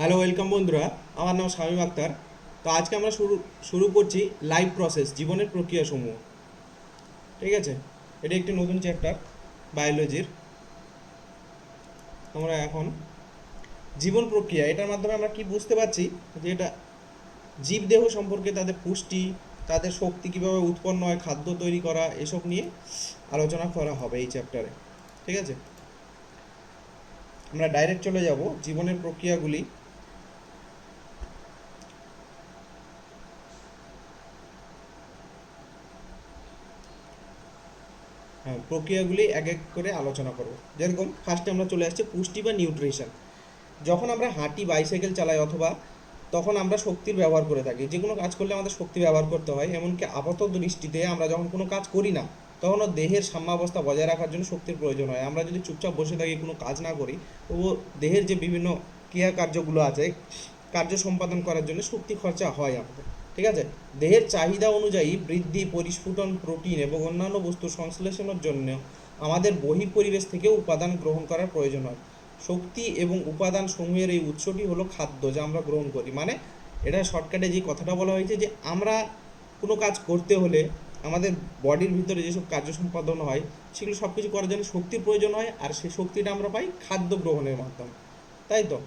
Hello, welcome বন্ধুরা। আমার নাম শামীম আক্তার। তো আজকে আমরা শুরু শুরু করছি লাইভ প্রসেস জীবনের প্রক্রিয়াসমূহ। ঠিক আছে? এটা একটি নতুন চ্যাপ্টার বায়োলজির আমরা এখন জীবন প্রক্রিয়া, এটার মাধ্যমে আমরা কি বুঝতে পারছি? যে এটা জীবদেহ সম্পর্কে তাদের পুষ্টি, তাদের শক্তি কীভাবে উৎপন্ন হয়, খাদ্য তৈরি করা, এসব নিয়ে আলোচনা করা হবে এই চ্যাপ্টারে ঠিক আছে? আমরা ডাইরেক্ট চলে যাব জীবনের প্রক্রিয়াগুলি প্রক্রিয়াগুলি এক এক করে আলোচনা করব। যেরকম ফার্স্টে আমরা চলে আসছি পুষ্টি বা নিউট্রিশন যখন আমরা হাঁটি বাইসাইকেল চালাই অথবা তখন আমরা শক্তির ব্যবহার করে থাকি। যে কোনো কাজ করলে আমাদের শক্তি ব্যবহার করতে হয়, এমনকি আপাত দৃষ্টিতে আমরা যখন কোনো কাজ করি না, তখনও দেহের সাম্যাবস্থা বজায় রাখার জন্য শক্তির প্রয়োজন হয়। আমরা যদি চুপচাপ বসে থাকি, কোনো কাজ না করি, তবুও দেহের যে বিভিন্ন ক্রিয়া কার্যগুলো আছে, কার্য সম্পাদন করার জন্য শক্তি খরচা হয় আমাদের। ঠিক আছে? দেহের চাহিদা অনুযায়ী বৃদ্ধি, পরিস্ফুটন, প্রোটিন এবং অন্যান্য বস্তুর সংশ্লেষণের জন্য আমাদের বহি পরিবেশ থেকে উপাদান গ্রহণ করার প্রয়োজন হয়। শক্তি এবং উপাদান সমূহের এই উৎসটি হলো খাদ্য যা আমরা গ্রহণ করি। মানে এটা শর্টকাটে যে কথাটা বলা হয়েছে যে আমরা কোনো কাজ করতে হলে আমাদের বডির ভিতরে যেসব কার্য সম্পাদন হয়, সেগুলো সব কিছু করার জন্য শক্তির প্রয়োজন হয় আর সেই শক্তিটা আমরা পাই খাদ্য গ্রহণের মাধ্যমে। তাই তো?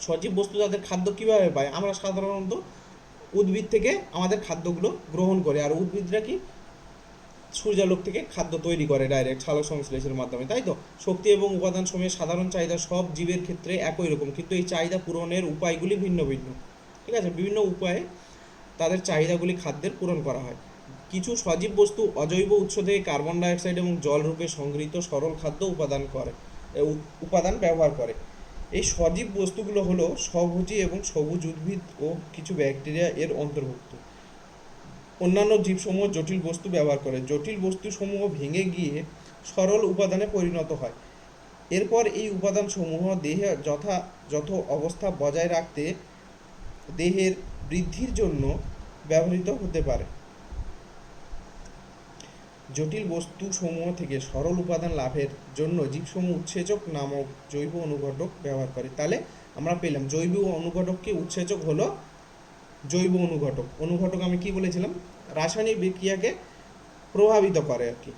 সজীব বস্তু তাদের খাদ্য কীভাবে পায়? আমরা সাধারণত উদ্ভিদ থেকে আমাদের খাদ্যগুলো গ্রহণ করে। আর উদ্ভিদরা কি? সূর্যালোক থেকে খাদ্য তৈরি করে ডাইরেক্ট সালোক সংশ্লেষের মাধ্যমে, তাই তো? শক্তি এবং উপাদান সময়ের সাধারণ চাহিদা সব জীবের ক্ষেত্রে একই রকম, কিন্তু এই চাহিদা পূরণের উপায়গুলি ভিন্ন ভিন্ন। ঠিক আছে? বিভিন্ন উপায়ে তাদের চাহিদাগুলি খাদ্যের পূরণ করা হয়। কিছু সজীব বস্তু অজৈব উৎস থেকে কার্বন ডাইঅক্সাইড এবং জল রূপে সংগৃহীত সরল খাদ্য উপাদান করে উপাদান ব্যবহার করে। এই সজীব বস্তুগুলো হলো স্বভোজী এবং সবুজ উদ্ভিদ ও কিছু ব্যাকটেরিয়া এর অন্তর্ভুক্ত। অন্যান্য জীবসমূহ জটিল বস্তু ব্যবহার করে। জটিল বস্তুসমূহ ভেঙে গিয়ে সরল উপাদানে পরিণত হয়। এরপর এই উপাদানসমূহ দেহে যথাযথ অবস্থা বজায় রাখতে দেহের বৃদ্ধির জন্য ব্যবহৃত হতে পারে। জটিল বস্তুসমূহ থেকে সরল উপাদান লাভের জন্য জীবসমূহ উৎসেচক নামক জৈব অনুঘটক ব্যবহার করে। তাহলে আমরা পেলাম জৈব অনুঘটককে উৎসেচক হলো জৈব অনুঘটক। অনুঘটক আমি কি বলেছিলাম? রাসায়নিক বিক্রিয়াকে প্রভাবিত করে আর কি।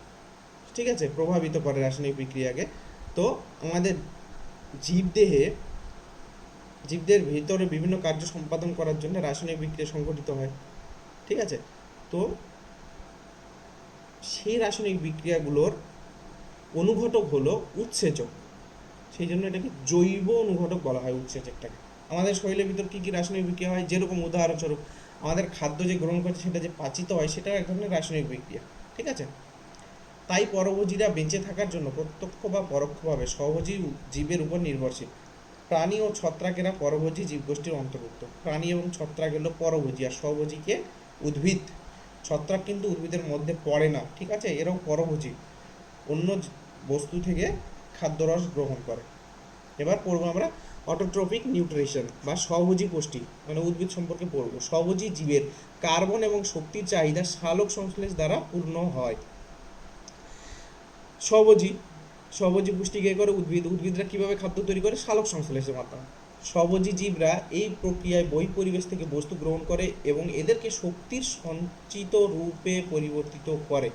ঠিক আছে? প্রভাবিত করে রাসায়নিক বিক্রিয়াকে। তো আমাদের জীবদেহে, জীবদের ভিতরে বিভিন্ন কার্য সম্পাদন করার জন্য রাসায়নিক বিক্রিয়া সংঘটিত হয়। ঠিক আছে? তো সেই রাসায়নিক বিক্রিয়াগুলোর অনুঘটক হলো উৎসেচক। সেই জন্য এটাকে জৈব অনুঘটক বলা হয় উৎসেচকটাকে। আমাদের শরীরের ভিতর কী কী রাসায়নিক বিক্রিয়া হয়? যেরকম উদাহরণস্বরূপ, আমাদের খাদ্য যে গ্রহণ করছে, সেটা যে পাচিত হয় সেটাও এক ধরনের রাসায়নিক বিক্রিয়া, ঠিক আছে? তাই পরভোজীরা বেঁচে থাকার জন্য প্রত্যক্ষ বা পরোক্ষভাবে সহজী জীবের উপর নির্ভরশীল। প্রাণী ও ছত্রাকেরা পরভোজী জীবগোষ্ঠীর অন্তর্ভুক্ত। প্রাণী এবং ছত্রাক হলো পরভোজী আর স্বভোজীকে উদ্ভিদ। ছত্রাক কিন্তু উদ্ভিদের মধ্যে পড়ে না, ঠিক আছে? এরাও পরভোজী। অন্য বস্তু থেকে খাদ্যরস গ্রহণ করে। এবার পড়ব আমরা অটোট্রপিক নিউট্রিশন বা স্বভোজী পুষ্টি মানে উদ্ভিদ সম্পর্কে পড়ব। স্বভোজী জীবের কার্বন এবং শক্তির চাহিদা সালোক সংশ্লেষ দ্বারা পূর্ণ হয়। স্বভোজী স্বভোজী পুষ্টি কে করে উদ্ভিদ? উদ্ভিদরা কীভাবে খাদ্য তৈরি করে? সালোক সংশ্লেষের মাধ্যমে। স্বভোজী জীবরা এই প্রক্রিয়ায় বহি পরিবেশ থেকে বস্তু গ্রহণ করে এবং এদেরকে শক্তির সঞ্চিত রূপে পরিবর্তিত করে।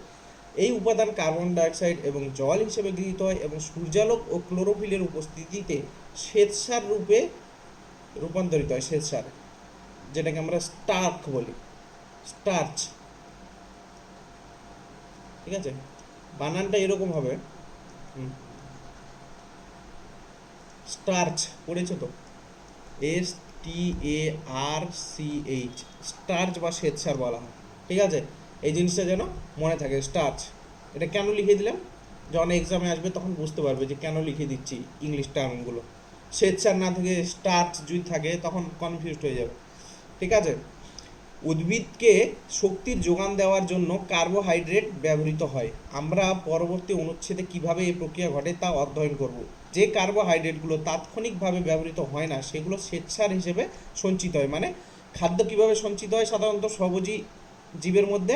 এই উপাদান কার্বন ডাইঅক্সাইড এবং জল হিসেবে গৃহীত হয় এবং সূর্যালোক ও ক্লোরোফিলের উপস্থিতিতে শ্বেতসার রূপে রূপান্তরিত হয়, শ্বেতসার, যেটাকে আমরা স্টার্ক বলি। স্টার্চ। ঠিক আছে? বানানটা এরকম হবে। স্টার্চ, পড়েছো তো? S T A R C H starch বা শ্বেতসার বলা হয়। ঠিক আছে? এই জিনিসটা যেন মনে থাকে স্টার্চ এটা কেন লিখে দিলাম? যখন এক্সামে আসবে তখন বুঝতে পারবে যে কেন লিখে দিচ্ছি ইংলিশ টার্মগুলো শ্বেতসার না থেকে স্টার্চ যদি থাকে তখন কনফিউজড হয়ে যাবে। ঠিক আছে? উদ্ভিদকে শক্তির যোগান দেওয়ার জন্য কার্বোহাইড্রেট ব্যবহৃত হয়। আমরা পরবর্তী অনুচ্ছেদে কীভাবে এই প্রক্রিয়া ঘটে তা অধ্যয়ন করব। যে কার্বোহাইড্রেটগুলো তাৎক্ষণিকভাবে ব্যবহৃত হয় না, সেগুলো শ্বেতসার হিসেবে সঞ্চিত হয়। মানে খাদ্য কীভাবে সঞ্চিত হয়? সাধারণত সবজি জীবের মধ্যে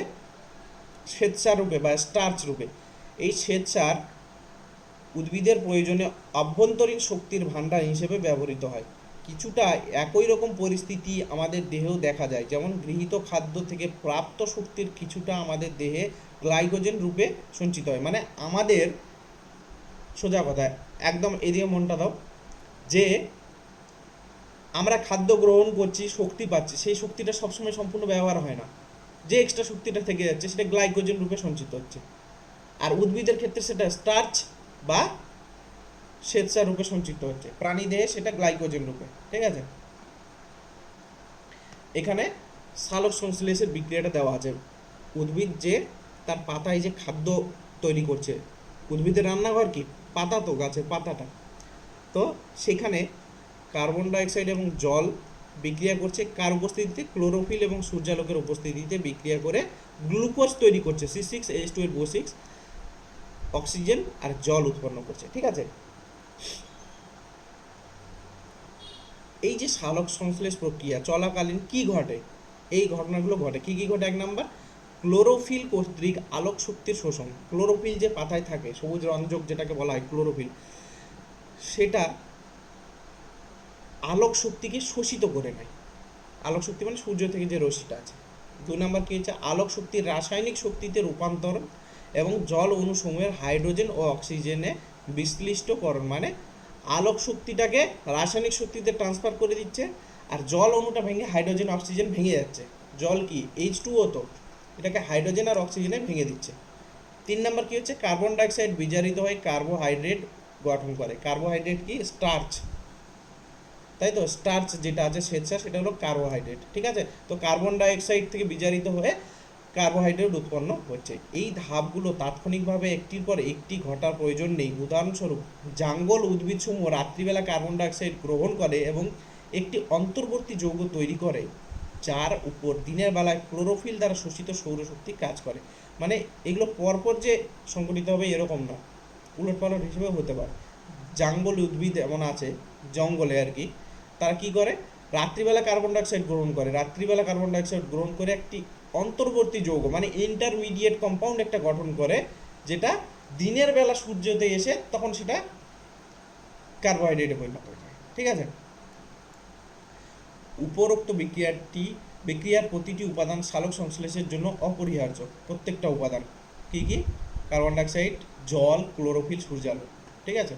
শ্বেতসার রূপে বা স্টার্চ রূপে। এই শ্বেতসার উদ্ভিদের প্রয়োজনে অভ্যন্তরীণ শক্তির ভাণ্ডার হিসেবে ব্যবহৃত হয়। কিছুটা একই রকম পরিস্থিতি আমাদের দেহেও দেখা যায়। যেমন গৃহীত খাদ্য থেকে প্রাপ্ত শক্তির কিছুটা আমাদের দেহে গ্লাইকোজেন রূপে সঞ্চিত হয়। মানে আমাদের সোজা কথা একদম এদিকে মনটা দাও, যে আমরা খাদ্য গ্রহণ করছি, শক্তি পাচ্ছি, সেই শক্তিটা সবসময় সম্পূর্ণ ব্যবহার হয় না। যে এক্সট্রা শক্তিটা থেকে যাচ্ছে, সেটা গ্লাইকোজেন রূপে সঞ্চিত হচ্ছে। আর উদ্ভিদের ক্ষেত্রে সেটা স্টার্চ বা শ্বেতসার রূপে সঞ্চিত হচ্ছে। প্রাণী দেহে সেটা গ্লাইকোজেন রূপে, ঠিক আছে? এখানে সালোক সংশ্লেষের বিক্রিয়াটা দেওয়া আছে। উদ্ভিদ যে তার পাতায় যে খাদ্য তৈরি করছে, উদ্ভিদের রান্নাঘর কি? পাতা তো, গাছের পাতাটা। তো সেখানে কার্বন ডাইঅক্সাইড এবং জল বিক্রিয়া করছে কার উপস্থিতিতে? ক্লোরোফিল এবং সূর্যালোকের উপস্থিতিতে বিক্রিয়া করে গ্লুকোজ তৈরি করছে। C six H two eight six oxygen আর জল উৎপন্ন করছে, ঠিক আছে? এই যে সালোক সংশ্লেষ প্রক্রিয়া চলাকালীন কি ঘটে? এই ঘটনাগুলো ঘটে। কি কি ঘটে? এক নাম্বার ক্লোরোফিল কর্তৃক আলোক শক্তির শোষণ, ক্লোরোফিল যে পাতায় থাকে, সবুজ রঞ্জক যেটাকে বলা হয়, ক্লোরোফিল, সেটা আলোক শক্তিকে শোষিত করে নেয়। আলোক শক্তি মানে সূর্য থেকে যে রশ্মিটা আছে। দুই নম্বর কি হচ্ছে? আলোক শক্তির রাসায়নিক শক্তিতে রূপান্তরণ এবং জল অণুসমূহের হাইড্রোজেন ও অক্সিজেনে বিশ্লিষ্টকরণ মানে আলোক শক্তিটাকে রাসায়নিক শক্তিতে ট্রান্সফার করে দিচ্ছে আর জল অণুটা ভেঙে হাইড্রোজেন, অক্সিজেন ভেঙে যাচ্ছে। জল কি? এইচ টু ও তো। এটাকে হাইড্রোজেন আর অক্সিজেনে ভেঙে দিচ্ছে। তিন নম্বর কি হচ্ছে? কার্বন ডাইঅক্সাইড বিজারিত হয়ে কার্বোহাইড্রেট গঠন করে। কার্বোহাইড্রেট কি? স্টার্চ তাই তো? স্টার্চ যেটা আছে শ্বেতসার সেটা হলো কার্বোহাইড্রেট ঠিক আছে? তো কার্বন ডাইঅক্সাইড থেকে বিজারিত হয়ে কার্বোহাইড্রেট উৎপন্ন হচ্ছে। এই ধাপগুলো তাৎক্ষণিকভাবে একটির পর একটি ঘটার প্রয়োজন নেই। উদাহরণস্বরূপ, জাঙ্গল উদ্ভিদসমূহ রাত্রিবেলা কার্বন ডাইঅক্সাইড গ্রহণ করে এবং একটি অন্তর্বর্তী যৌগ তৈরি করে। যার উপর দিনের বেলায় ক্লোরোফিল দ্বারা শোষিত সৌরশক্তি কাজ করে। মানে এগুলো পরপর যে সংগঠিত হবে এরকম না। উলট পালট হিসেবেও হতে পারে। জাঙ্গল উদ্ভিদ এমন আছে, জঙ্গলে আর কি, তারা কি করে? রাত্রিবেলা কার্বন ডাইঅক্সাইড গ্রহণ করে। রাত্রিবেলা কার্বন ডাইঅক্সাইড গ্রহণ করে একটি অন্তর্বর্তী যৌগ মানে ইন্টারমিডিয়েট কম্পাউন্ড একটা গঠন করে, যেটা দিনের বেলা সূর্যতে এসে তখন সেটা কার্বোহাইড্রেটে পরিণত হয়ে যায়। ঠিক আছে? উপরোক্ত বিক্রিয়াটি, বিক্রিয়ার প্রতিটি উপাদান সালোক সংশ্লেষের জন্য অপরিহার্য, প্রত্যেকটা উপাদান। কী কী? কার্বন ডাইঅক্সাইড, জল, ক্লোরোফিল, সূর্যালো। ঠিক আছে?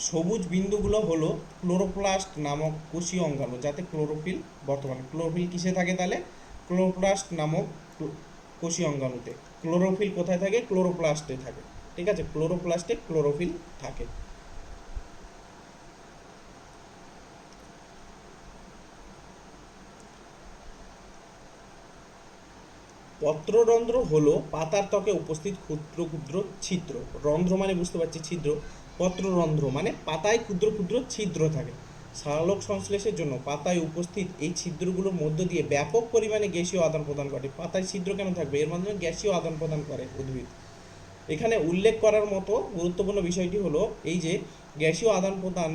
সবুজ বিন্দুগুলো হলো ক্লোরোপ্লাস্ট নামক কোষীয় অঙ্গাণু, যাতে ক্লোরোফিল, বর্তমানে ক্লোরোফিল কিসে থাকে তাহলে? ক্লোরোপ্লাস্ট নামক কোষীয় অঙ্গাণুতে। ক্লোরোফিল কোথায় থাকে? ক্লোরোপ্লাস্টে থাকে। ঠিক আছে? ক্লোরোপ্লাস্টে ক্লোরোফিল থাকে। পত্ররন্ধ্র হলো পাতার ত্বকে উপস্থিত ক্ষুদ্র ক্ষুদ্র ছিদ্র। রন্ধ্র মানে বুঝতে পারছি ছিদ্র। পত্ররন্ধ্র মানে পাতায় ক্ষুদ্র ক্ষুদ্র ছিদ্র থাকে। সালোক সংশ্লেষের জন্য পাতায় উপস্থিত এই ছিদ্রগুলোর মধ্য দিয়ে ব্যাপক পরিমাণে গ্যাসীয় আদান প্রদান ঘটে। পাতায় ছিদ্র কেন থাকবে? এর মাধ্যমে গ্যাসীয় আদান প্রদান করে উদ্ভিদ। এখানে উল্লেখ করার মতো গুরুত্বপূর্ণ বিষয়টি হলো এই যে গ্যাসীয় আদান প্রদান,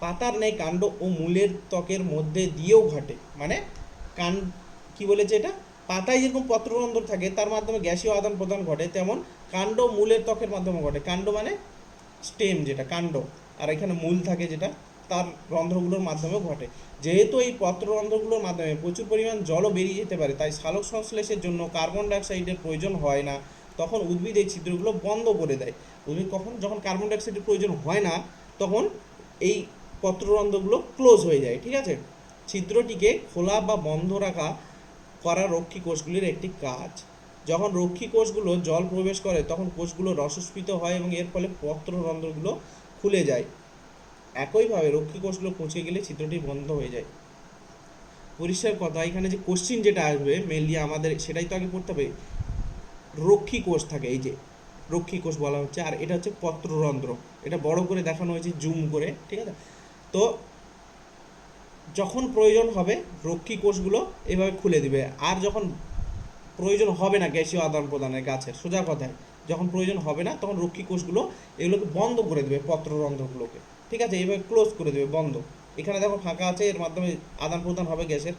পাতার ন্যায় কাণ্ড ও মূলের ত্বকের মধ্যে দিয়েও ঘটে। মানে কান, কি বলেছে এটা? পাতায় যেরকম পত্ররন্ধ্র থাকে, তার মাধ্যমে গ্যাসীয় আদান প্রদান ঘটে। তেমন কাণ্ড মূলের ত্বকের মাধ্যমে ঘটে। কাণ্ড মানে স্টেম যেটা, কাণ্ড। আর এখানে মূল থাকে যেটা, তার রন্ধ্রগুলোর মাধ্যমেও ঘটে। যেহেতু এই পত্ররন্ধ্রগুলোর মাধ্যমে প্রচুর পরিমাণ জলও বেরিয়ে যেতে পারে, তাই সালোক সংশ্লেষের জন্য কার্বন ডাইঅক্সাইডের প্রয়োজন হয় না। তখন উদ্ভিদ এই ছিদ্রগুলো বন্ধ করে দেয়। উদ্ভিদ কখন? যখন কার্বন ডাইঅক্সাইডের প্রয়োজন হয় না, তখন এই পত্ররন্ধ্রগুলো ক্লোজ হয়ে যায়, ঠিক আছে? ছিদ্রটিকে খোলা বা বন্ধ রাখা করা রক্ষী কোষগুলির একটি কাজ। যখন রক্ষী কোষগুলো জল প্রবেশ করে, তখন কোষগুলো রসস্ফীত হয় এবং এর ফলে পত্ররন্ধ্রগুলো খুলে যায়। একইভাবে রক্ষী কোষগুলো পচে গেলে ছিদ্রটি বন্ধ হয়ে যায়। পরিষ্কার কথা, এখানে যে কোশ্চিন যেটা আসবে মেনলি আমাদের, সেটাই তো আগে পড়তে হবে। রক্ষী কোষ থাকে, এই যে রক্ষী কোষ বলা হচ্ছে, আর এটা হচ্ছে পত্ররন্ধ্র। এটা বড় করে দেখানো হয়েছে, জুম করে, ঠিক আছে? তো যখন প্রয়োজন হবে, রক্ষী কোষগুলো এভাবে খুলে দিবে। আর যখন প্রয়োজন হবে না গ্যাসীয় আদান প্রদানের গাছের, সোজা কথায়, যখন প্রয়োজন হবে না, তখন রক্ষী কোষগুলো এগুলোকে বন্ধ করে দেবে, পত্ররন্ধ্রগুলোকে। ঠিক আছে? এইভাবে ক্লোজ করে দেবে, বন্ধ। এখানে দেখো ফাঁকা আছে, এর মাধ্যমে আদান প্রদান হবে গ্যাসের।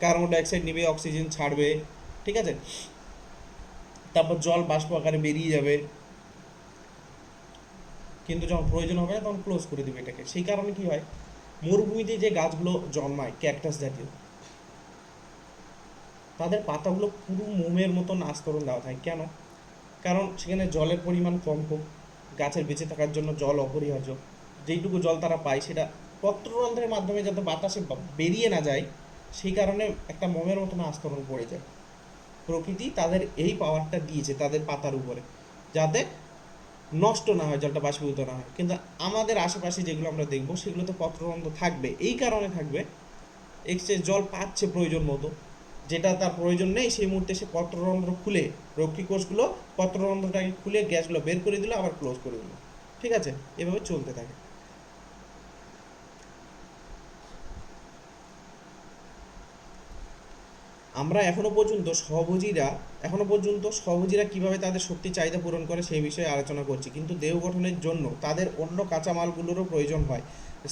কার্বন ডাইঅক্সাইড নেবে, অক্সিজেন ছাড়বে, ঠিক আছে? তারপর জল বাষ্প আকারে বেরিয়ে যাবে। কিন্তু যখন প্রয়োজন হবে তখন ক্লোজ করে দিবে এটাকে। সেই কারণে কি হয়? মরুভূমিতে যে গাছগুলো জন্মায় ক্যাকটাস জাতীয়, তাদের পাতাগুলো পুরো মোমের মতন আস্তরণ দেওয়া থাকে। কেন? কারণ সেখানে জলের পরিমাণ কম হোক গাছের বেঁচে থাকার জন্য জল অপরিহার্য। যেইটুকু জল তারা পায়, সেটা পত্ররন্ধ্রের মাধ্যমে যাতে বাতাসে বেরিয়ে না যায়, সেই কারণে একটা মোমের মতন আস্তরণ পড়ে যায়। প্রকৃতি তাদের এই পাওয়ারটা দিয়েছে তাদের পাতার উপরে। যাতে নষ্ট না হয়, জলটা বাষ্পীভূত না হয়। কিন্তু আমাদের আশেপাশে যেগুলো আমরা দেখব সেগুলোতে পত্ররন্ধ্র থাকবে। এই কারণে থাকবে, এক্সচেঞ্জ জল পাচ্ছে প্রয়োজন মতো। যেটা তার প্রয়োজন নেই, সেই মুহূর্তে সে পত্ররন্ধ্র খুলে রক্ষী কোষগুলো পত্ররন্ধ্রটাকে খুলে গ্যাসগুলো বের করে দিল, আবার ক্লোজ করে দিল। ঠিক আছে? এভাবে চলতে থাকে। আমরা এখনও পর্যন্ত সহভোজীরা এখনও পর্যন্ত সহভোজীরা কীভাবে তাদের শক্তি চাহিদা পূরণ করে সেই বিষয়ে আলোচনা করছি। কিন্তু দেহ গঠনের জন্য তাদের অন্য কাঁচামালগুলোরও প্রয়োজন হয়।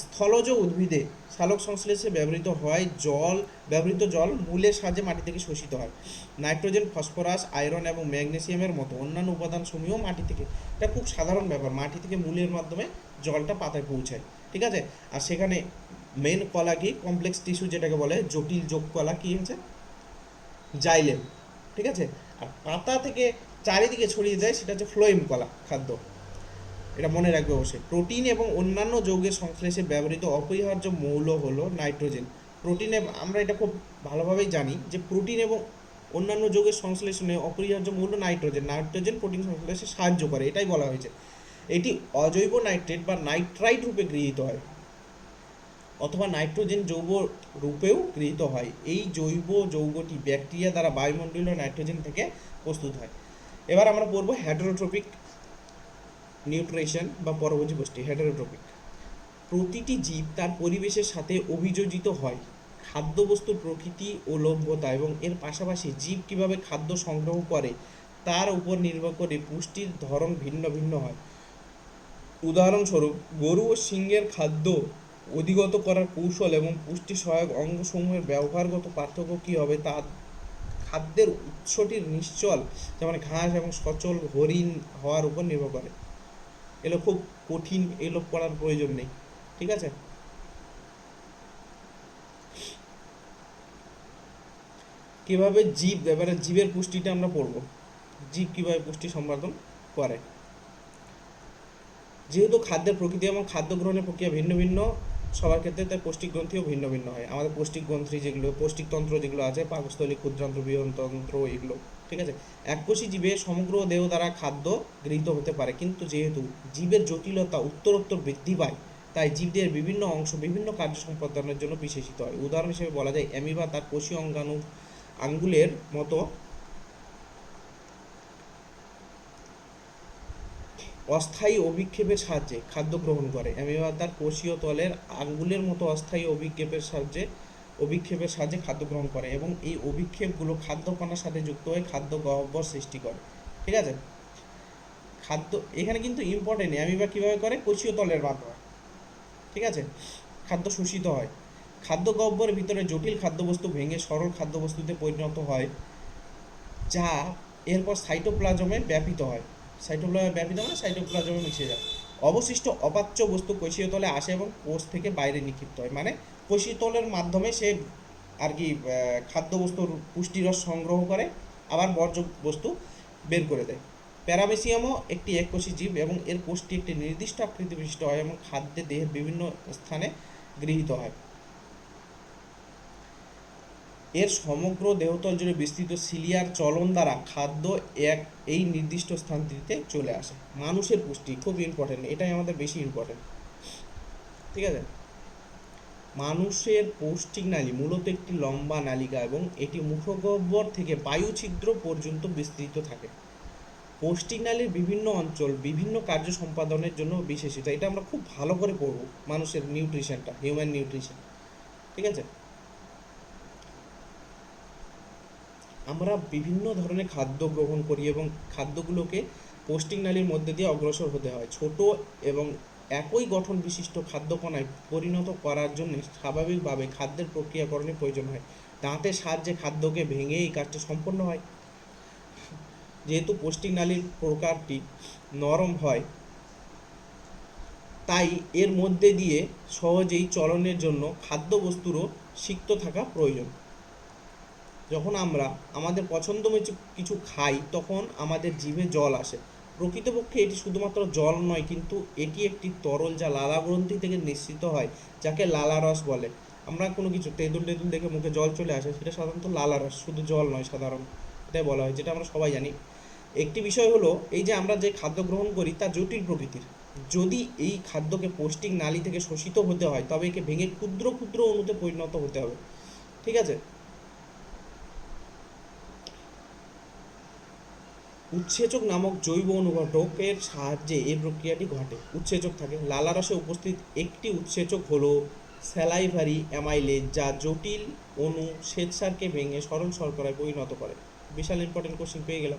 স্থলজ উদ্ভিদে সালোক সংশ্লেষে ব্যবহৃত হয় জল, ব্যবহৃত জল মূলের সাহায্যে মাটি থেকে শোষিত হয়। নাইট্রোজেন, ফসফরাস, আয়রন এবং ম্যাগনেসিয়ামের মতো অন্যান্য উপাদানসমূহ মাটি থেকে, এটা খুব সাধারণ ব্যাপার, মাটি থেকে মূলের মাধ্যমে জলটা পাতায় পৌঁছায়, ঠিক আছে? আর সেখানে মেন কলা কি? কমপ্লেক্স টিস্যু যেটাকে বলে, জটিল যোগ কলা কি হচ্ছে? জাইলেম, ঠিক আছে? আর পাতা থেকে চারিদিকে ছড়িয়ে যায়, সেটা হচ্ছে ফ্লোয়েম কলা খাদ্য। এটা মনে রাখবে অবশ্যই। প্রোটিন এবং অন্যান্য যৌগের সংশ্লেষে ব্যবহৃত অপরিহার্য মৌল হলো নাইট্রোজেন। প্রোটিনে আমরা এটা খুব ভালোভাবেই জানি যে প্রোটিন এবং অন্যান্য যৌগের সংশ্লেষণে অপরিহার্য মৌল নাইট্রোজেন। নাইট্রোজেন প্রোটিন সংশ্লেষে সাহায্য করে, এটাই বলা হয়েছে। এটি অজৈব নাইট্রেট বা নাইট্রাইট রূপে গৃহীত হয়। অথবা নাইট্রোজেন যৌগ রূপেও গৃহীত হয়। এই জৈব যৌগটি ব্যাকটেরিয়া দ্বারা বায়ুমণ্ডলীয় নাইট্রোজেন থেকে প্রস্তুত হয়। এবার আমরা পড়ব হেটারোট্রপিক নিউট্রিশন বা পরভোজী পুষ্টি হেটারোট্রপিক প্রতিটি জীব তার পরিবেশের সাথে অভিযোজিত হয়। খাদ্যবস্তুর প্রকৃতি ও লভ্যতা এবং এর পাশাপাশি জীব কীভাবে খাদ্য সংগ্রহ করে তার উপর নির্ভর করে পুষ্টির ধরন ভিন্ন ভিন্ন হয়। উদাহরণস্বরূপ, গরু ও সিংহের খাদ্য অধিগত করার কৌশল এবং পুষ্টি সহায়ক অঙ্গসমূহের ব্যবহারগত পার্থক্য কী হবে? তা খাদ্যের উৎসটির নিশ্চল, যেমন ঘাস এবং সচল হরিণ হওয়ার উপর নির্ভর করে। এগুলো খুব কঠিন এগুলো পড়ার প্রয়োজন নেই, ঠিক আছে? কীভাবে জীব, এবারে জীবের পুষ্টিটা আমরা পড়ব। জীব কীভাবে পুষ্টি সম্পাদন করে? যেহেতু খাদ্যের প্রকৃতি এবং খাদ্য গ্রহণের প্রক্রিয়া ভিন্ন ভিন্ন সবার ক্ষেত্রে তার পৌষ্টিক গ্রন্থিও ভিন্ন ভিন্ন হয়। আমাদের পৌষ্টিক গ্রন্থি যেগুলো, পৌষ্টিক তন্ত্র যেগুলো আছে, পাকস্থলী ক্ষুদ্রান্ত্র বৃহন্তন্ত্র এগুলো, ঠিক আছে? এককোষী জীবে সমগ্র দেহ দ্বারা খাদ্য গৃহীত হতে পারে, কিন্তু যেহেতু জীবের জটিলতা উত্তরোত্তর বৃদ্ধি পায়, তাই জীবদের বিভিন্ন অংশ বিভিন্ন কার্য সম্পাদনের জন্য বিশেষিত হয়। উদাহরণ হিসেবে বলা যায়, অ্যামিবা তার কোষীয় অঙ্গাণু, আঙ্গুলের মতো অস্থায়ী অভিক্ষেপের সাহায্যে খাদ্য গ্রহণ করে। অ্যামিবা তার কোষীয় তলের আঙ্গুলের মতো অস্থায়ী অভিক্ষেপের সাহায্যে অভিক্ষেপের সাহায্যে খাদ্য গ্রহণ করে এবং এই অভিক্ষেপগুলো খাদ্য কণার সাথে যুক্ত হয়ে খাদ্য গহ্বর সৃষ্টি করে। ঠিক আছে? খাদ্য, এখানে কিন্তু ইম্পর্টেন্ট অ্যামিবা কীভাবে করে? কোষীয় তলের মাধ্যমে। ঠিক আছে? খাদ্য শোষিত হয়। খাদ্য গহ্বরের ভিতরে জটিল খাদ্যবস্তু ভেঙে সরল খাদ্যবস্তুতে পরিণত হয়, যা এরপর সাইটোপ্লাজমে ব্যাপিত হয়। সাইটোপ্লাজমে ব্যাপিত মানে সাইটোপ্লাজমে মিশে যায়। অবশিষ্ট অপাচ্য বস্তু কোষীয় তলে আসে এবং কোষ থেকে বাইরে নিক্ষিপ্ত হয়। মানে কোষীয় তলের মাধ্যমে সে আর কি খাদ্যবস্তুর পুষ্টিরস সংগ্রহ করে, আবার বর্জ্য বস্তু বের করে দেয়। প্যারামেসিয়ামও একটি এককোষী জীব এবং এর কোষটি একটি নির্দিষ্ট আকৃতি বিশিষ্ট হয় এবং খাদ্যে দেহের বিভিন্ন স্থানে গৃহীত হয়। এর সমগ্র দেহতল জুড়ে বিস্তৃত সিলিয়ার চলন দ্বারা খাদ্য এক, এই নির্দিষ্ট স্থানটিতে চলে আসে। মানুষের পুষ্টি খুব ইম্পর্টেন্ট এটাই আমাদের বেশি ইম্পর্টেন্ট ঠিক আছে? মানুষের পৌষ্টিক নালী মূলত একটি লম্বা নালিকা এবং এটি মুখগহ্বর থেকে বায়ু ছিদ্র পর্যন্ত বিস্তৃত থাকে। পৌষ্টিক নালীর বিভিন্ন অঞ্চল বিভিন্ন কার্য সম্পাদনের জন্য বিশেষিত এটা আমরা খুব ভালো করে পড়ব মানুষের নিউট্রিশনটা হিউম্যান নিউট্রিশন ঠিক আছে? আমরা বিভিন্ন ধরনের খাদ্য গ্রহণ করি এবং খাদ্যগুলোকে পৌষ্টিক নালীর মধ্যে দিয়ে অগ্রসর হতে হয়। ছোট এবং একই গঠন বিশিষ্ট খাদ্য কণায় পরিণত করার জন্য স্বাভাবিকভাবে খাদ্যের প্রক্রিয়াকরণের প্রয়োজন হয়। দাঁতের সাহায্যে খাদ্যকে ভেঙে এই কাজটি সম্পন্ন হয়। যেহেতু পৌষ্টিক নালীর প্রকারটি নরম হয়, তাই এর মধ্যে দিয়ে সহজেই চলনের জন্য খাদ্যবস্তুরও সিক্ত থাকা প্রয়োজন। যখন আমরা আমাদের পছন্দ কিছু খাই, তখন আমাদের জিভে জল আসে। প্রকৃতপক্ষে এটি শুধুমাত্র জল নয়, কিন্তু এটি একটি তরল যা লালা গ্রন্থি থেকে নিঃসৃত হয়, যাকে লালারস বলে। আমরা কোনো কিছু তেঁতুল টেতুল দেখে মুখে জল চলে আসে, সেটা সাধারণত লালারস শুধু জল নয় সাধারণ। এটাই বলা হয়, যেটা আমরা সবাই জানি। একটি বিষয় হলো, এই যে আমরা যে খাদ্য গ্রহণ করি, তা জটিল প্রকৃতির। যদি এই খাদ্যকে পৌষ্টিক নালী থেকে শোষিত হতে হয়, তবে একে ভেঙে ক্ষুদ্র ক্ষুদ্র অণুতে পরিণত হতে হবে। ঠিক আছে? উৎসেচক নামক জৈব অনুঘটকের সাহায্যে এই প্রক্রিয়াটি ঘটে। উৎসেচক থাকে। লালারসে উপস্থিত একটি উৎসেচক হলো স্যালাইভারি অ্যামাইলেজ, যা জটিল অণু শ্বেতসারকে ভেঙে সরল শর্করায় পরিণত করে। বিশাল ইম্পর্টেন্ট কোশ্চেন পেয়ে গেলাম।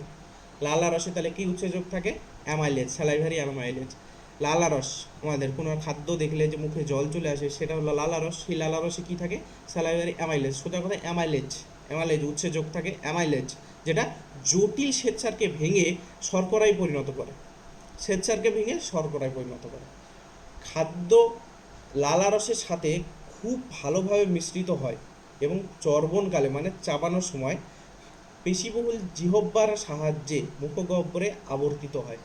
লালারসে তাহলে কি উৎসেচক থাকে? Amylase, salivary amylase. লালারস, আমাদের কোনো খাদ্য দেখলে যে মুখে জল চলে আসে, সেটা হলো লালারস। সেই লালারসে কি থাকে? Salivary amylase. সোজা কথা, অ্যামাইলেজ। অ্যামাইলেজ, উৎসেচক থাকে। অ্যামাইলেজ। যেটা জটিল শ্বেতসারকে ভেঙে শর্করায় পরিণত করে। শ্বেতসারকে ভেঙে শর্করায় পরিণত করে। খাদ্য লালারসের সাথে খুব ভালোভাবে মিশ্রিত হয় এবং চর্বণকালে মানে চাবানোর সময় পেশিবহুল জিহব্বার সাহায্যে মুখগহ্বরে আবর্তিত হয়।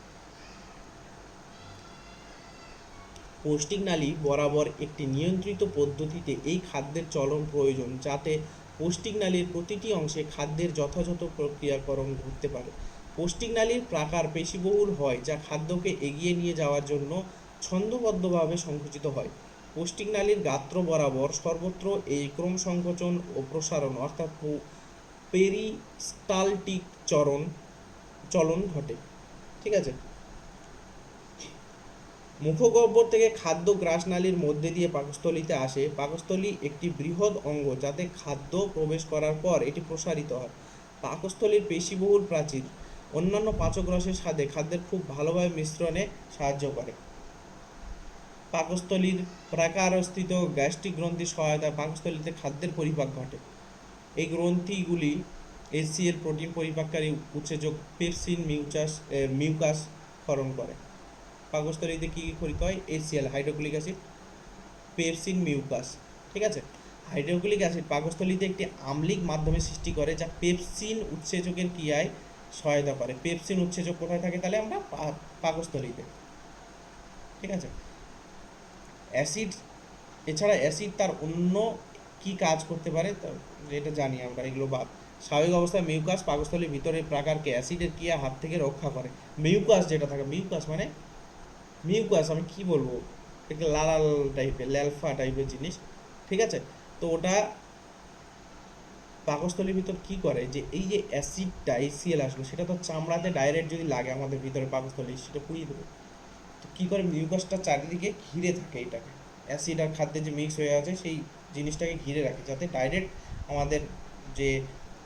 পৌষ্টিক নালী বরাবর একটি নিয়ন্ত্রিত পদ্ধতিতে এই খাদ্যের চলন প্রয়োজন যাতে পৌষ্টিক নালীর প্রতিটি অংশে খাদ্যের যথাযথ প্রক্রিয়াকরণ ঘটতে পারে। পৌষ্টিক নালীর প্রাকার পেশিবহুল হয়, যা খাদ্যকে এগিয়ে নিয়ে যাওয়ার জন্য ছন্দবদ্ধভাবে সংকুচিত হয়। পৌষ্টিক নালীর গাত্র বরাবর সর্বত্র এই ক্রম সংকোচন ও প্রসারণ, অর্থাৎ পেরিস্টালটিক চরণ, চলন ঘটে। ঠিক আছে? মুখগহ্বর থেকে খাদ্য গ্রাসনালীর মধ্যে দিয়ে পাকস্থলীতে আসে। পাকস্থলী একটি বৃহৎ অঙ্গ যাতে খাদ্য প্রবেশ করার পর এটি প্রসারিত হয়। পাকস্থলীর পেশিবহুল প্রাচীর, অন্যান্য পাচক রসের সাথে খাদ্যের খুব ভালোভাবে মিশ্রণে সাহায্য করে। পাকস্থলীর প্রাকারস্থিত গ্যাস্ট্রিক গ্রন্থির সহায়তায় পাকস্থলীতে খাদ্যের পরিপাক ঘটে। এই গ্রন্থিগুলি এসিএল প্রোটিন পরিপাককারী উৎসেচক পেপসিন মিউচাস মিউকাস ক্ষরণ করে। পাকস্থলীতে কী কী ক্ষরিত হয়? HCl hydrochloric acid pepsin mucus ঠিক আছে? হাইড্রোক্লিক অ্যাসিড পাকস্থলীতে একটি আম্লিক মাধ্যমে সৃষ্টি করে যা পেপসিন উৎসেচকের ক্রিয়ায় সহায়তা করে। পেপসিন উৎসেচক কোথায় থাকে তাহলে আমরা পাকস্থলীতে, ঠিক আছে? অ্যাসিড এছাড়া অ্যাসিড তার অন্য কি কাজ করতে পারে? এটা জানি আমরা, এগুলো বাদ। স্বাভাবিক অবস্থায় মিউকাস পাকস্থলীর ভিতরে প্রাকারকে অ্যাসিডের ক্রিয়া হাত থেকে রক্ষা করে। মিউকাস যেটা থাকে মিউকাস মানে মিউকাস আমি কি বলব? লাল লাল টাইপের ল্যালফা টাইপের জিনিস, ঠিক আছে? তো ওটা পাকস্থলীর ভিতর কি করে? যে এই যে অ্যাসিডটা এসিএল আসলো সেটা তো চামড়াতে ডাইরেক্ট যদি লাগে আমাদের ভিতরে পাকস্থলী, সেটা পুড়িয়ে দেবে। তো কী করে? মিউকাসটা চারিদিকে ঘিরে থাকে এটাকে। অ্যাসিড আর খাদ্যে যে মিক্স হয়ে আছে, সেই জিনিসটাকে ঘিরে রাখে, যাতে ডাইরেক্ট আমাদের যে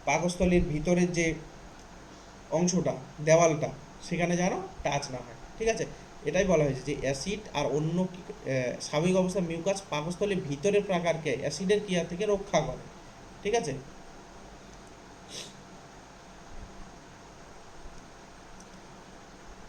পাকস্থলীর ভিতরের যে অংশটা, দেওয়ালটা, সেখানে যেন টাচ না হয়, ঠিক আছে? এটাই বলা হয়েছে যে অ্যাসিড আর অন্য স্বাভাবিক অবস্থা মিউকাস পাকস্থলীর ভিতরের প্রাকারকে অ্যাসিডের ক্রিয়া থেকে রক্ষা করে। ঠিক আছে?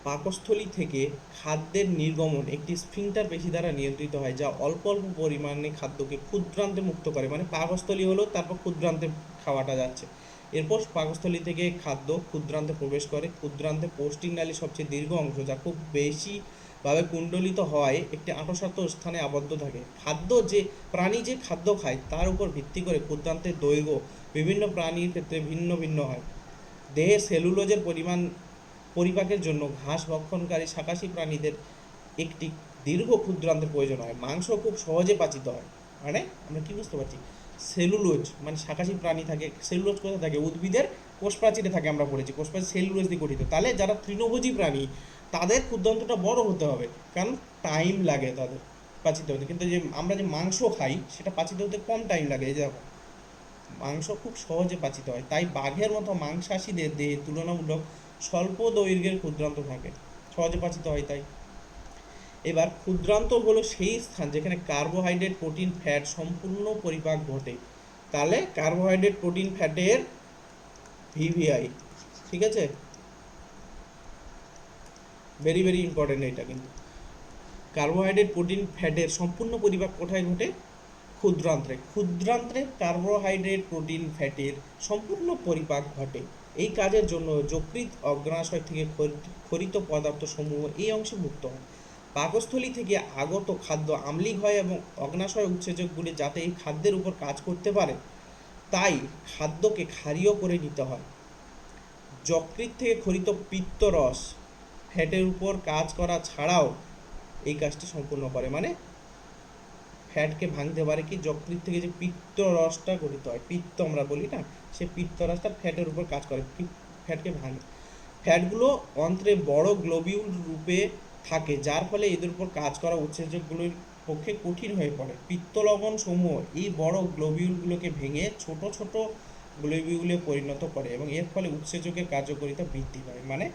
পাকস্থলী থেকে খাদ্যের নির্গমন একটি স্ফিংটার পেশি দ্বারা নিয়ন্ত্রিত হয়, যা অল্প অল্প পরিমাণে খাদ্যকে ক্ষুদ্রান্তে মুক্ত করে। মানে পাকস্থলী হলো তারপর ক্ষুদ্রান্তে খাওয়াটা যাচ্ছে। এরপর পাকস্থলী থেকে খাদ্য ক্ষুদ্রান্তে প্রবেশ করে। ক্ষুদ্রান্তে পৌষ্টিক নালী সবচেয়ে দীর্ঘ অংশ, যা খুব বেশি ভাবে কুণ্ডলিত হওয়ায় একটি আঁটসাত স্থানে আবদ্ধ থাকে। খাদ্য যে, প্রাণী যে খাদ্য খায়, তার উপর ভিত্তি করে ক্ষুদ্রান্তের দৈর্ঘ্য বিভিন্ন প্রাণীর ক্ষেত্রে ভিন্ন ভিন্ন হয়। দেহে সেলুলোজের পরিমাণ পরিপাকের জন্য ঘাস ভক্ষণকারী শাকাশী প্রাণীদের একটি দীর্ঘ ক্ষুদ্রান্তের প্রয়োজন হয়। মাংস খুব সহজে পাচিত হয়। মানে আমরা কি বুঝতে পারছি? সেলুলোজ মানে শাকাশী প্রাণী থাকে, সেলুলোজ কোথায় থাকে? উদ্ভিদের কোষপ্রাচীরে থাকে আমরা পড়েছি, কোষপ্রাচীর সেলুলোজ দিয়ে গঠিত। তাহলে যারা তৃণভোজী প্রাণী, তাদের ক্ষুদ্রান্তটা বড় হতে হবে, কারণ টাইম লাগে তাদের পাচিত হতে। কিন্তু যে আমরা যে মাংস খাই, সেটা পাচিত হতে কম টাইম লাগে, এই দেখো। মাংস খুব সহজে পাচিত হয়, তাই বাঘের মতো মাংসাশীদের দেহে তুলনামূলক স্বল্প দৈর্ঘ্যের ক্ষুদ্রান্ত থাকে, সহজে পাচিত হয় তাই। এবার ক্ষুদ্রান্ত হলো সেই স্থান যেখানে কার্বোহাইড্রেট প্রোটিন ফ্যাট সম্পূর্ণ পরিপাক ঘটে। তাহলে কার্বোহাইড্রেট প্রোটিন ফ্যাটের ভিভিআই ঠিক আছে? ভেরি ভেরি ইম্পর্টেন্ট এটা কিন্তু। কার্বোহাইড্রেট প্রোটিন ফ্যাটের সম্পূর্ণ পরিপাক কোথায় ঘটে? ক্ষুদ্রান্ত্রে। ক্ষুদ্রান্ত্রে কার্বোহাইড্রেট প্রোটিন ফ্যাটের সম্পূর্ণ পরিপাক ঘটে। এই কাজের জন্য যকৃৎ অগ্নাশয় থেকে খরি- খরিত পদার্থ সমূহ এই অংশে মুক্ত হয়। পাকস্থলী থেকে আগত খাদ্য আম্লিক হয় এবং অগ্নাশয় উৎসেচকগুলি যাতে এই খাদ্যের উপর কাজ করতে পারে, তাই খাদ্যকে ক্ষারীয় করে নিতে হয়। যকৃৎ থেকে খরিত পিত্তরস ফ্যাটের উপর কাজ করা ছাড়াও এই কাজটি সম্পূর্ণ করে। মানে ফ্যাটকে ভাঙতে পারে কি? যকৃৎ থেকে যে পিত্ত রসটা গঠিত হয়, পিত্ত আমরা বলি না, সে পিত্ত রসটা ফ্যাটের উপর কাজ করে। ফ্যাটকে ভাঙে। ফ্যাটগুলো অন্ত্রে বড় গ্লোবিউল রূপে থাকে, যার ফলে এদের উপর কাজ করা উৎসেচকগুলির পক্ষে কঠিন হয়ে পড়ে। পিত্ত লবণ সমূহ এই বড় গ্লোবিউলগুলোকে ভেঙে ছোট ছোট গ্লোবিউলে পরিণত করে এবং এর ফলে উৎসেচকের কার্যকারিতা বৃদ্ধি পায়। মানে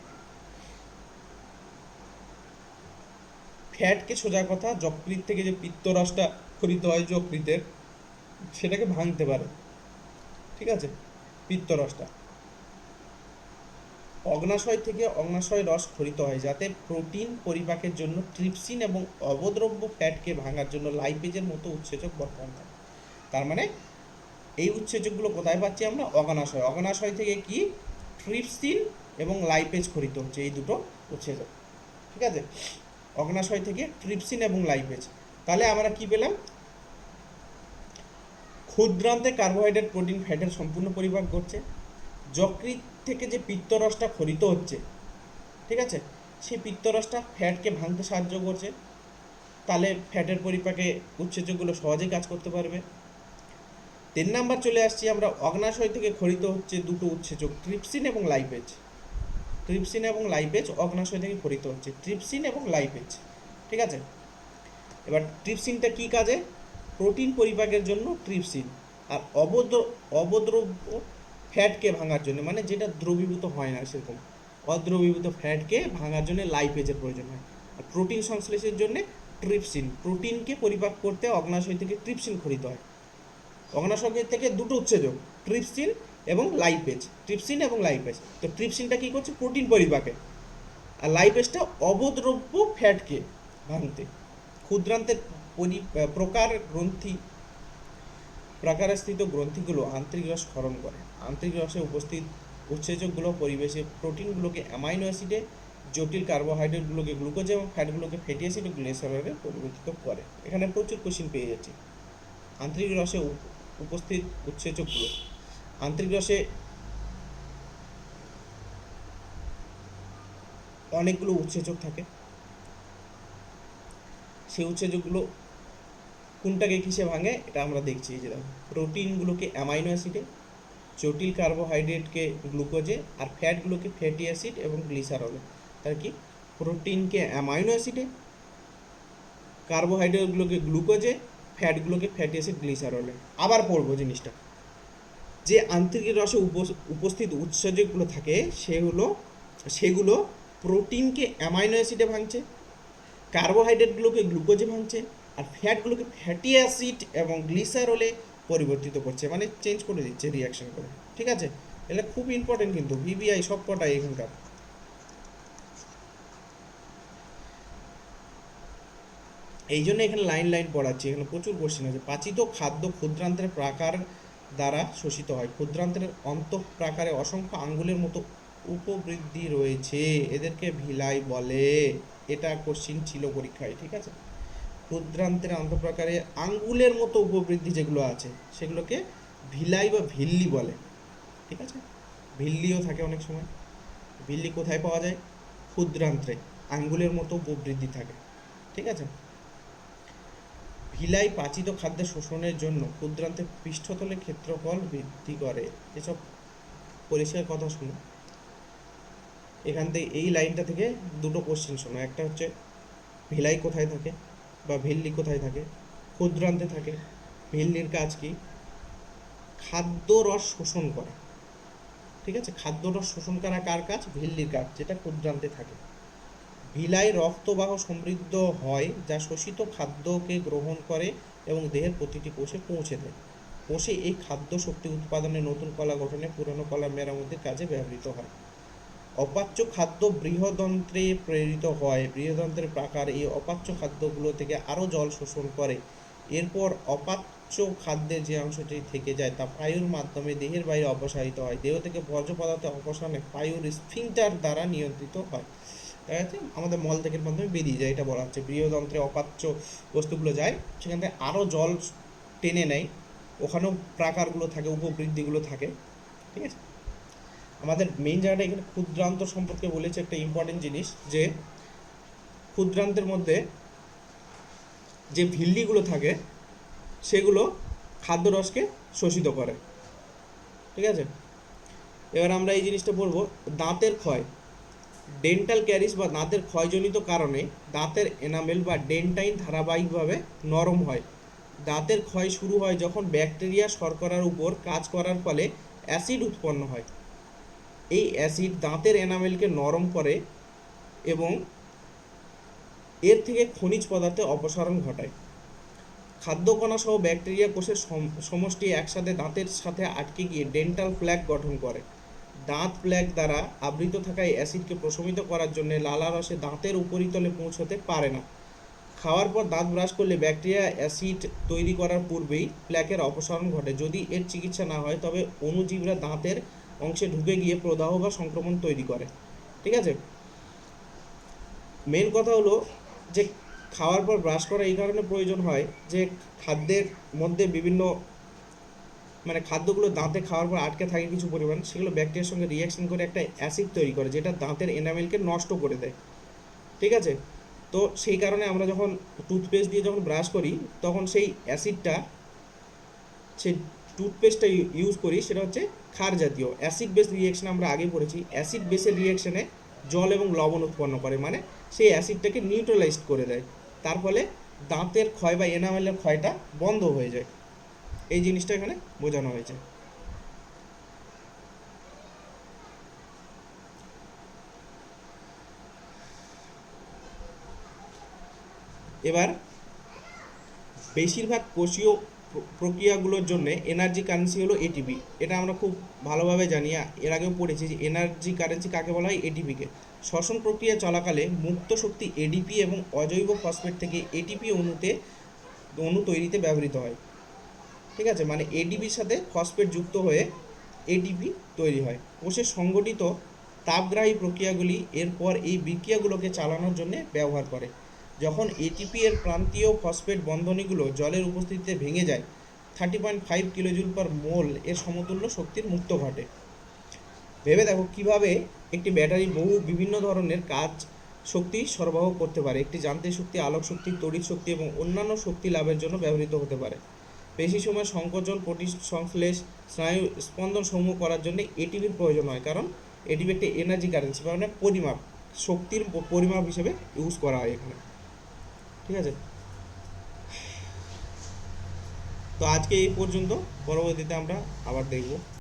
ফ্যাটকে সোজা কথা, যকৃৎ থেকে যে পিত্তরসটা খরিত হয় যকৃতের, সেটাকে ভাঙতে পারে। ঠিক আছে? পিত্তরসটা। অগ্নাশয় থেকে অগ্নাশয় রস ক্ষরিত হয়, যাতে প্রোটিন পরিপাকের জন্য ট্রিপসিন এবং অবদ্রব্য ফ্যাটকে ভাঙার জন্য লাইপেজের মতো উৎসেচক বর্তমান থাকে। তার মানে এই উৎসেচকগুলো কোথায় পাচ্ছি আমরা? অগ্নাশয়। অগ্নাশয় থেকে কি? ট্রিপসিন এবং লাইপেজ ক্ষরিত হচ্ছে এই দুটো উৎসেচক। ঠিক আছে? অগ্নাশয় থেকে ট্রিপসিন এবং লাইপেজ। তাহলে আমরা কি পেলাম? ক্ষুদ্রান্তে কার্বোহাইড্রেট প্রোটিন ফ্যাটের সম্পূর্ণ পরিপাক করছে যকৃৎ থেকে যে পিত্তরসটা খরিত হচ্ছে, ঠিক আছে? সেই পিত্তরসটা ফ্যাটকে ভাঙতে সাহায্য করছে। তাহলে ফ্যাটের পরিপাকে উৎসেচকগুলো সহজেই কাজ করতে পারবে। তিন নাম্বার চলে আসছি আমরা, অগ্নাশয় থেকে খরিত হচ্ছে দুটো উৎসেচক, ট্রিপসিন এবং লাইপেজ। ট্রিপসিন এবং লাইপেজ অগ্নাশয় থেকে খরিত হচ্ছে, ট্রিপসিন এবং লাইপেজ, ঠিক আছে? এবার ট্রিপসিনটা কি কাজে? প্রোটিন পরিপাকের জন্য ট্রিপসিন। আর অবদ্র, অবদ্রব্য ফ্যাটকে ভাঙার জন্য মানে যেটা দ্রবীভূত হয় না সেরকম। অদ্রবীভূত ফ্যাটকে ভাঙার জন্য লাইপেজের প্রয়োজন হয়। আর প্রোটিন সংশ্লেষের জন্য ট্রিপসিন প্রোটিনকে পরিপাক করতে অগ্নাশয় থেকে ট্রিপসিন খরিত হয়। অগ্নাশয় থেকে দুটো উচ্ছেদক ট্রিপসিন এবং লাইপেজ ট্রিপসিন এবং লাইপেজ তো ট্রিপসিনটা কী করছে? প্রোটিন পরিপাকে। আর লাইপেজটা অবদ্রব্য ফ্যাটকে ভাঙতে। ক্ষুদ্রান্তের পরি প্রকার গ্রন্থি, প্রাকারস্থিত গ্রন্থিগুলো আন্তরিক রস ক্ষরণ করে। আন্তরিক রসে উপস্থিত উৎসেচকগুলো, পরিবেশে প্রোটিনগুলোকে অ্যামাইনো অ্যাসিডে, জটিল কার্বোহাইড্রেটগুলোকে গ্লুকোজ এবং ফ্যাটগুলোকে ফ্যাটি অ্যাসিড গ্লিসারলে পরিবর্তিত করে। এখানে প্রচুর কোশ্চিন পেয়ে যাচ্ছি। আন্তরিক রসে উপ- উপস্থিত উৎসেচকগুলো। আন্তরিক রসে অনেকগুলো উৎসেচক থাকে। সেই উৎসেচকগুলো কোনটাকে কিসে ভাঙে, এটা আমরা দেখছি, এই যে প্রোটিনগুলোকে অ্যামাইনো অ্যাসিডে জটিল কার্বোহাইড্রেটকে গ্লুকোজে আর ফ্যাটগুলোকে ফ্যাটি অ্যাসিড এবং গ্লিসারলে। তার কি? প্রোটিনকে অ্যামাইনো অ্যাসিডে, কার্বোহাইড্রেটগুলোকে গ্লুকোজে, ফ্যাটগুলোকে ফ্যাটি অ্যাসিড, গ্লিসারলে। আবার পড়ব জিনিসটা। যে আন্তরিক রসে উপস- উপস্থিত উৎসেচকগুলো থাকে সেগুলো সেগুলো প্রোটিনকে অ্যামাইনো অ্যাসিডে ভাঙছে, কার্বোহাইড্রেটগুলোকে গ্লুকোজে ভাঙছে, আর ফ্যাটগুলোকে ফ্যাটি অ্যাসিড এবং গ্লিসারলে পরিবর্তিত করছে মানে চেঞ্জ করে দিচ্ছে রিয়াকশন করে। ঠিক আছে? এটা খুব ইম্পর্টেন্ট কিন্তু ভিবিআই সব কটাই এখানকার এই জন্য এখানে লাইন লাইন পড়াচ্ছি, এখানে প্রচুর কোশ্চেন আছে। পাচিত খাদ্য ক্ষুদ্রান্তের প্রাকার দ্বারা শোষিত হয়। ক্ষুদ্রান্তের অন্তঃপ্রাকারে অসংখ্য আঙ্গুলের মতো উপবৃদ্ধি রয়েছে। এদেরকে ভিলাই বলে। এটা কোশ্চিন ছিল পরীক্ষায়, ঠিক আছে? ক্ষুদ্রান্তের অন্তঃপ্রাকারে আঙ্গুলের মতো উপবৃদ্ধি যেগুলো আছে, সেগুলোকে ভিলাই বা ভিল্লি বলে। ঠিক আছে? ভিল্লিও থাকে অনেক সময়। ভিল্লি কোথায় পাওয়া যায়? ক্ষুদ্রান্ত্রে আঙ্গুলের মতো উপবৃদ্ধি থাকে। ঠিক আছে? ভিলাই পাচিত খাদ্য শোষণের জন্য ক্ষুদ্রান্তের পৃষ্ঠতলের ক্ষেত্রফল বৃদ্ধি করে। এসব পরিষ্কার কথা শুনো। এখান থেকে এই লাইনটা থেকে দুটো কোশ্চেন শোনো। একটা হচ্ছে, ভিলাই কোথায় থাকে? বা ভেল্লি কোথায় থাকে? ক্ষুদ্রান্তে থাকে। ভেল্লির কাজ কি? খাদ্য রস শোষণ করা। ঠিক আছে? খাদ্য রস শোষণ করা কার কাজ? ভিল্লির কাজ, যেটা ক্ষুদ্রান্তে থাকে। ভিলাই রক্তবাহ সমৃদ্ধ হয়, যা শোষিত খাদ্যকে গ্রহণ করে এবং দেহের প্রতিটি কোষে পৌঁছে দেয়। কোষে এই খাদ্য শক্তি উৎপাদনে নতুন কলা গঠনে পুরনো কলা মেরামতির কাজে ব্যবহৃত হয়। অপাচ্য খাদ্য বৃহদন্ত্রে প্রেরিত হয়। বৃহদন্ত্রের প্রাকার এই অপাচ্য খাদ্যগুলো থেকে আরও জল শোষণ করে। এরপর অপাচ্য খাদ্যের যে অংশটি থেকে যায় তা পায়ুর মাধ্যমে দেহের বাইরে অপসারিত হয়। দেহ থেকে বর্জ্য পদার্থ অপসারণে পায়ুর স্ফিংটার দ্বারা নিয়ন্ত্রিত হয়। দেখা যাচ্ছে আমাদের মল থেকে মাধ্যমে বেরিয়ে যায়, এটা বলা হচ্ছে। বৃহদন্ত্রে অপাচ্য বস্তুগুলো যায়, সেখান থেকে আরও জল টেনে নেয়। ওখানেও প্রাকারগুলো থাকে উপবৃদ্ধিগুলো থাকে। ঠিক আছে? আমাদের মেইন জায়গাটা এখানে ক্ষুদ্রান্ত সম্পর্কে বলেছে একটা ইম্পর্টেন্ট জিনিস, যে ক্ষুদ্রান্তের মধ্যে যে ভিল্লিগুলো থাকে, সেগুলো খাদ্যরসকে শোষিত করে। ঠিক আছে? এবার আমরা এই জিনিসটা বলব, দাঁতের ক্ষয়। ডেন্টাল ক্যারিস বা দাঁতের ক্ষয়জনিত কারণে দাঁতের এনামেল বা ডেন্টাইন ধারাবাহিকভাবে নরম হয়। দাঁতের ক্ষয় শুরু হয় যখন ব্যাকটেরিয়া শর্করার উপর কাজ করার ফলে অ্যাসিড উৎপন্ন হয়। এই অ্যাসিড দাঁতের এনামেলকে নরম করে এবং এর থেকে খনিজ পদার্থের অপসারণ ঘটায়। খাদ্যকণা সহ ব্যাকটেরিয়া কোষের সমষ্টি একসাথে দাঁতের সাথে আটকে গিয়ে ডেন্টাল প্ল্যাক গঠন করে। দাঁত প্ল্যাক দ্বারা আবৃত থাকা অ্যাসিডকে প্রশমিত করার জন্য লালা রসে দাঁতের উপরিতলে পৌঁছতে পারে না। খাওয়ার পর দাঁত ব্রাশ করলে ব্যাকটেরিয়া অ্যাসিড তৈরি করার পূর্বেই প্ল্যাকের অপসারণ ঘটে। যদি এর চিকিৎসা না হয়, তবে অণুজীবরা দাঁতের অংশে ঢুকে গিয়ে প্রদাহ বা সংক্রমণ তৈরি করে। ঠিক আছে? মেন কথা হলো যে, খাওয়ার পর ব্রাশ করা এই কারণে প্রয়োজন হয় যে, খাদ্যের মধ্যে বিভিন্ন মানে খাদ্যগুলো দাঁতে খাওয়ার পর আটকে থাকে কিছু পরিমাণ, সেগুলো ব্যাকটেরিয়ার সঙ্গে রিয়াকশন করে একটা অ্যাসিড তৈরি করে, যেটা দাঁতের এনামেলকে নষ্ট করে দেয়। ঠিক আছে? তো সেই কারণে আমরা যখন টুথপেস্ট দিয়ে যখন ব্রাশ করি, তখন সেই অ্যাসিডটা সেই টুথপেস্টটা ইউজ করি, সেটা হচ্ছে ক্ষার জাতীয়। অ্যাসিড বেস রিয়াকশন আমরা আগে পড়েছি। অ্যাসিড বেসের রিয়াকশনে জল এবং লবণ উৎপন্ন করে মানে সেই অ্যাসিডটাকে নিউট্রালাইজড করে দেয়। তার ফলে দাঁতের ক্ষয় বা এনামেলের ক্ষয়টা বন্ধ হয়ে যায়। এই জিনিসটা এখানে বোঝানো হয়েছে। এবার, বেশিরভাগ কোষীয় প্রক্রিয়াগুলোর জন্য এনার্জি কারেন্সি হলো এটিপি এটা আমরা খুব ভালোভাবে জানি। এর আগেও পড়েছি যে এনার্জি কারেন্সি কাকে বলা হয়? এটিপিকে শ্বসন প্রক্রিয়া চলাকালে মুক্ত শক্তি এডিপি এবং অজৈব ফসফেট থেকে এটিপি অণুতে, অণু তৈরিতে ব্যবহৃত হয়। ঠিক আছে? মানে এডিপির সাথে ফসফেট যুক্ত হয়ে এটিপি তৈরি হয়। কোষের সংগঠিত তাপগ্রাহী প্রক্রিয়াগুলি এরপর এই বিক্রিয়াগুলোকে চালানোর জন্য ব্যবহার করে। যখন এটিপি এর প্রান্তীয় ফসফেট বন্ধনীগুলো জলের উপস্থিতিতে ভেঙে যায় thirty point five kilojoule per mole এর সমতুল্য শক্তির মুক্ত ঘটে। ভেবে দেখো কীভাবে একটি ব্যাটারি বহু বিভিন্ন ধরনের কাজ শক্তি সরবরাহ করতে পারে। একটি যান্ত্রিক শক্তি, আলোক শক্তি, তড়িৎ শক্তি এবং অন্যান্য শক্তি লাভের জন্য ব্যবহৃত হতে পারে। বেশি সময় সংকোচন প্রতি সংশ্লেষ, স্নায়ু স্পন্দন সমূহ করার জন্য এটিপির প্রয়োজন হয়, কারণ এটিপি একটি এনার্জি কারেন্সি মানে পরিমাপ, শক্তির পরিমাপ হিসেবে ইউজ করা হয় এখানে। ঠিক আছে? তো আজকে এই পর্যন্ত পরবর্তীতে আমরা আবার দেখব।